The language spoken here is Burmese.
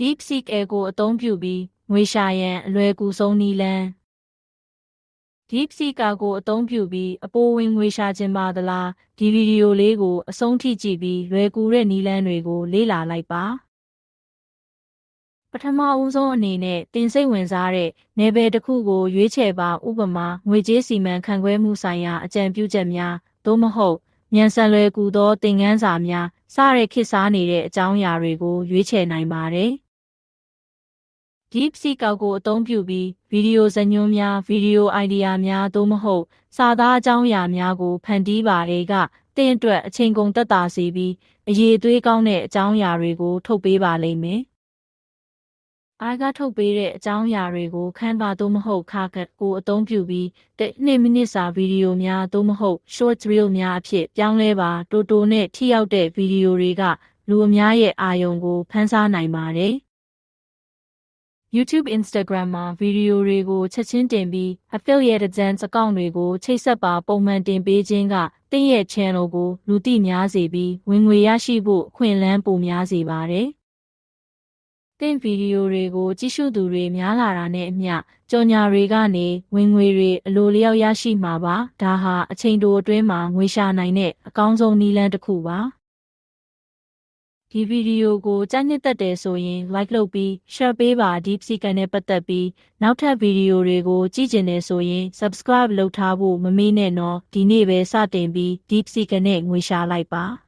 DeepSeek AI ကိုအသုံးပြုပြီးငွေရှာရန်အလွယ်ကူဆုံးနည်းလမ်း DeepSeek AI ကိုအသုံးပြုပြီးအပိုဝင်ငွေရှာခြင်းပါသလားဒီဗီဒီယိုလေးကိုအဆုံးထိကြည့်ပြီးလွယ်ကူတဲ့နည်းလမ်းတွေကိုလေ့လာလိုက်ပါပထမဦးဆုံးအနေနဲ့တင်စိတ်ဝင်စားတဲ့နယ်ပယ်တစ်ခုကိုရွေးချယ်ပါဥပမာငွေကြေးစီမံခန့်ခွဲမှုဆိုင်ရာအကြံပြုချက်များသို့မဟုတ်မြန်ဆန်လွယ်ကူသောသင်ခန်းစာများစတဲ့ခေတ်စားနေတဲ့အကြောင်းအရာတွေကိုရွေးချယ်နိုင်ပါတယ်။ DeepSeek ကိုအသုံးပြုပြီးဗီဒီယိုဇာတ်ညွှန်းများဗီဒီယိုအိုင်ဒီယာများသို့မဟုတ် စာသားအကြောင်းအရာများကိုဖန်တီးပါတဲ့ကတင့်အတွက်အချိန်ကုန်သက်သာစေပြီးအရေးအသွေးကောင်းတဲ့အကြောင်းအရာတွေကို ထုတ်ပေးပါလိမ့်မယ်။အားကထုတ်ပေးတဲ့အကြောင်းအရာတွေကိုခန်းပါသို့မဟုတ်ခါကတ်ကိုအသုံးပြုပြီးတစ်နှစ်မိနစ်စာဗီဒီယိုများသို့မဟုတ် short reel များအဖြစ်ပြောင်းလဲပါတိုတိုနဲ့ထိရောက်တဲ့ဗီဒီယိုတွေကလူအများရဲ့အာရုံကိုဖန်ဆားနိုင်ပါတယ်။ YouTube Instagram မှာဗီဒီယိုတွေကိုချက်ချင်းတင်ပြီး affiliate ads အကောင့်တွေကိုချိတ်ဆက်ပါပုံမှန်တင်ပေးခြင်းကတင့်ရဲ့ channel ကိုလူသိများစေပြီးဝင်ငွေရရှိဖို့အခွင့်အလမ်းပိုများစေပါတယ်။တင့်ဗီဒီယိုတွေကိုကြည့်ရှုသူတွေများလာတာနဲ့အမျှကြော်ညာတွေကနေဝင်ငွေတွေအလိုလျောက်ရရှိမှာပါ။ဒါဟာအချိန်တိုအတွင်းမှာငွေရှာနိုင်တဲ့အကောင်းဆုံးနည်းလမ်းတစ်ခုပါ။ ဒီဗီဒီယိုကိုကြိုက်နှစ်သက်တယ်ဆိုရင် like လုပ်ပြီး share ပေးပါ DeepSeek နဲ့ပတ်သက်ပြီးနောက်ထပ်ဗီဒီယိုတွေကိုကြည့်ကျင်နေဆိုရင် subscribe လုပ်ထားဖို့မမေ့နဲ့နော်ဒီနေ့ပဲစတင်ပြီး DeepSeek နဲ့ငွေရှာလိုက်ပါ